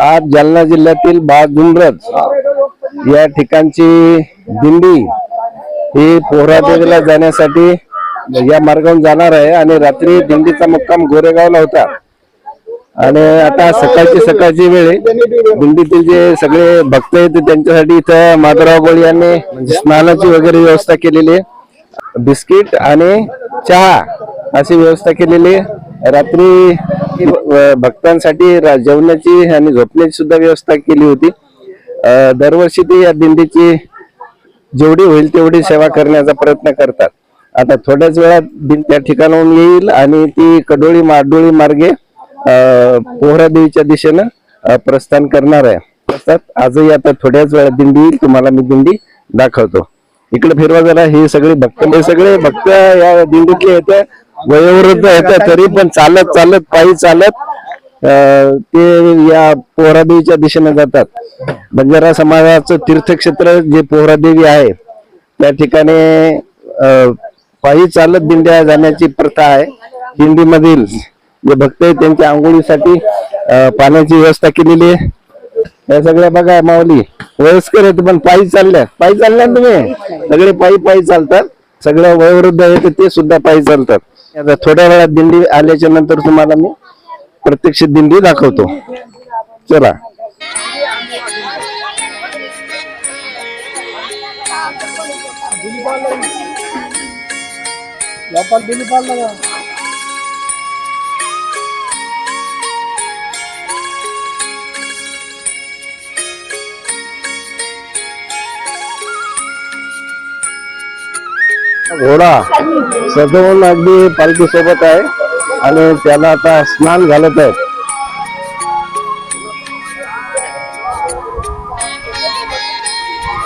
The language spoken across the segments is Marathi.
आज जालना जिल्ह्यातील बाजुंब्रज या ठिकाणची दिंडी ही पोहरादेवीला जाण्यासाठी या मार्गावरून जाणार आहे आणि रात्री दिंडीचा मुक्काम गोरेगावला होता. आणि आता सकाळची सकाळची वेळ दिंडीतील जे सगळे भक्त आहेत त्यांच्यासाठी इथं माधवराव बोळी यांनी म्हणजे स्नानाची वगैरे व्यवस्था केलेली आहे. बिस्किट आणि चहा अशी व्यवस्था केलेली आहे. रात्री की भक्तांसाठी जेवणाची आणि झोपण्याची सुद्धा व्यवस्था केली होती. दरवर्षी ते या दिंडीची जेवढी होईल तेवढी सेवा करण्याचा प्रयत्न करतात. आता थोड्याच वेळात त्या ठिकाणाहून येईल आणि ती कडोळी माडोळी मार्गे पोहरा देवीच्या दिशेनं प्रस्थान करणार आहे. प्रस्थात आजही आता थोड्याच वेळात दिंडी येईल. तुम्हाला मी दिंडी दाखवतो. इकडे फिरवा जरा हे सगळे भक्त हे सगळे भक्त या दिंडीतले येत्या. वयोवृद्ध येतात तरी पण चालत चालत पायी चालत ते या पोहरादेवीच्या दिशेने जातात. बंजारा समाजाचं तीर्थक्षेत्र जे पोहरादेवी आहे त्या ठिकाणी पायी चालत दिंड्या जाण्याची प्रथा आहे. दिंडीमधील जे भक्त आहेत त्यांच्या आंघोळीसाठी पाण्याची व्यवस्था केलेली आहे. या सगळ्या बघा माऊली वयस्कर आहेत पण पायी चालल्या. पायी चालल्या ना तुम्ही? सगळे पायी पायी चालतात. सगळ्या वयोवृद्ध आहेत ते सुद्धा पायी चालतात. आता थोड्या वेळात दिंडी आल्याच्यानंतर तुम्हाला मी प्रत्यक्ष दिंडी दाखवतो. चला. घोडा सजवून अगदी पालखी सोबत आहे आणि त्याला आता स्नान घालत आहेत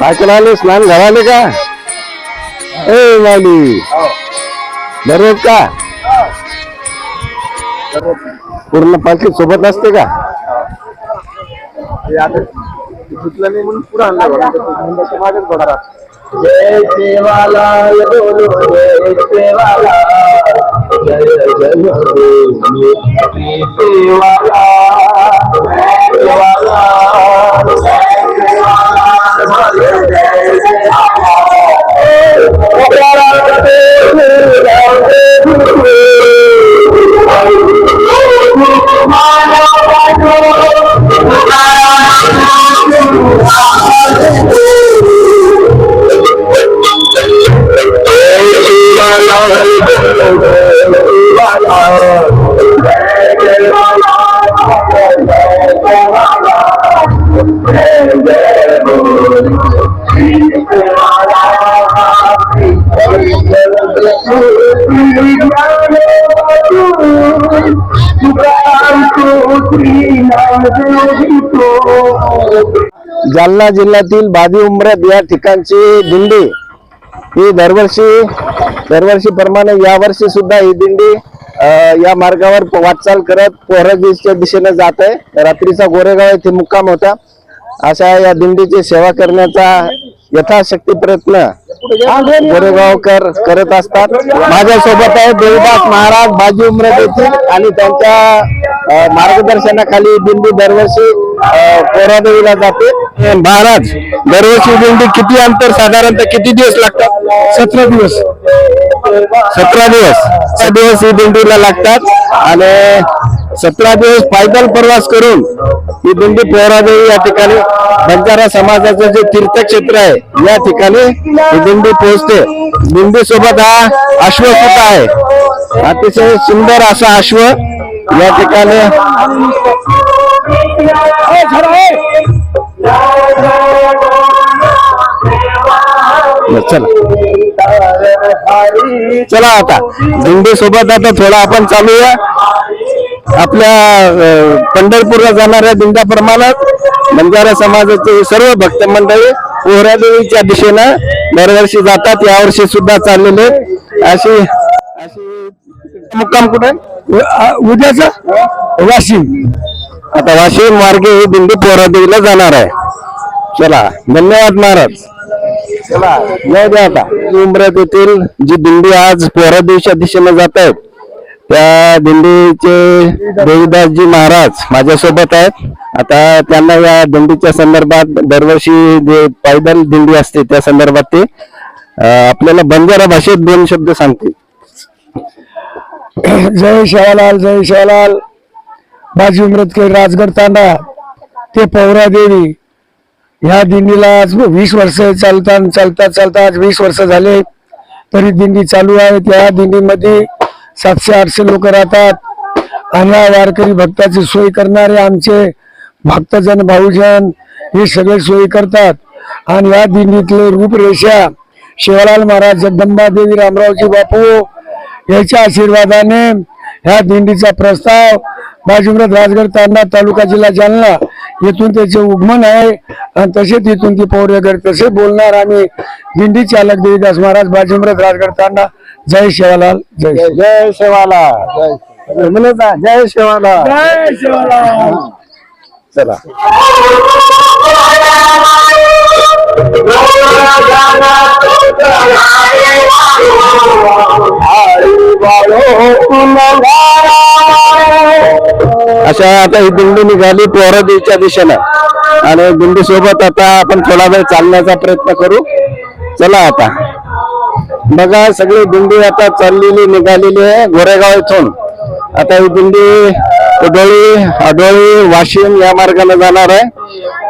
काय करायला स्नान घालाले का ए माली दररोज का पूर्ण पालखी सोबत असते का सुटलं नाही म्हणून पुढे आणला मागेच घोडा राहतो जय सेवालाल बोलो जय सेवालाल जय जय जालना जिल्ह्यातील बादी उमरत या ठिकाणची दिंडी ही दरवर्षी दरवर्षी प्रमाणे यावर्षी सुद्धा ही दिंडी या मार्गावर वाटचाल करत पोहराजीच्या दिशेने जात आहे. रात्रीचा गोरेगाव येथे मुक्काम होता. अशा या दिंडीची सेवा करण्याचा यथाशक्ती प्रयत्न गोरेगावकर करत असतात. माझ्यासोबत आहे देवदास महाराज बाजी उमरत येथील आणि त्यांच्या मार्गदर्शनाखाली दिंडी दरवर्षी अं, पोहरादेवीला जाते. महाराज दरवर्षी दिंडी किती अंतर साधारणतः किती दिवस लागतात? सतरा दिवस. सतरा दिवस. सतरा दिवस ही दिंडीला लागतात. आणि सतरा दिवस पायदल प्रवास करून ही दिंडी पोहरादेवी या ठिकाणी. बंजारा समाजाचं जे तीर्थक्षेत्र आहे या ठिकाणी ही दिंडी पोहोचते. दिंडी सोबत हा अश्व सुद्धा आहे. अतिशय सुंदर असा अश्व या ठिकाणी. चला. चला आता. दिंडी सोबत आता थोडा आपण चालूया. आपल्या पंढरपूरला जाणाऱ्या दिंड्याप्रमाणे बंजारा समाजाचे सर्व भक्त मंडळी पोहरा देवीच्या दिशेनं दरवर्षी जातात. यावर्षी सुद्धा चाललेले अशी अशी मुक्काम कुठे? उद्याचा? वाशिम. आता वाशिम मार्गे ही दिंडी पोहरा देवीला जाणार आहे. चला धन्यवाद महाराज. चला जाऊ द्या आता. उमरत येथील जी दिंडी आज पोहरा देवीच्या दिशेने जात आहेत त्या दिंडीचे देवीदासजी महाराज माझ्यासोबत आहेत. आता त्यांना या दिंडीच्या संदर्भात दरवर्षी जे पायदल दिंडी असते त्या संदर्भात ते आपल्याला बंजारा भाषेत दोन शब्द सांगतील. जय शिवालाल जय शिवालाल बाजी उमरतकर राजगड तांडा ते पौरा देवी. ह्या दिंडीला आज वीस वर्ष चालता चालता चालता आज वीस वर्ष झाले तरी दिंडी चालू आहे. त्या दिंडीमध्ये सातशे आठशे लोक राहतात. आम्हाला वारकरी भक्ताची सोय करणारे आमचे भक्तजन भाऊजन हे सगळे सोयी करतात. आणि या दिंडीतले रूपरेषा शिवलाल महाराज जगदंबा देवी रामरावजी बापू याच्या आशीर्वादाने ह्या दिंडीचा प्रस्ताव बाजुमरत राजगड तांडा तालुका जिल्हा जालना येथून त्याचे उगमन आहे. आणि तसेच इथून ती पौर्यगड तसे बोलणार? आम्ही दिंडी चालक देवीदास महाराज बाजुमरत राजगड तांडा जय शिवालाल जय जय शेवाला जय शेवाला जय शिवालाल. चला. अशा आता ही दिंडी निघाली पोहरादेवीच्या दिशेनं. आणि दिंडी सोबत आता आपण थोडा वेळ चालण्याचा प्रयत्न करू. चला आता. बघा सगळी दिंडी आता चाललेली निघालेली आहे गोरेगाव इथून. आता ही दिंडी उडोळी अडोळी वाशिम या मार्गाने जाणार आहे.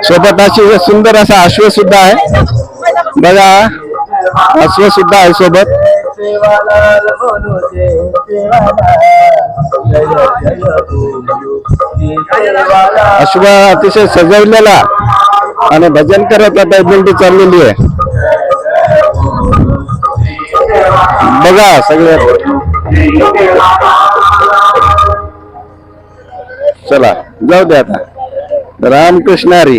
सोबत अशी सुंदर असा अश्व सुद्धा आहे. बघा अश्व सुद्धा आहे सोबत. अश्व अतिशय सजवलेला आणि भजन करत आता दिंडी चाललेली आहे. बघा सगळे चला जाऊ दे आता. रामकृष्ण हरी.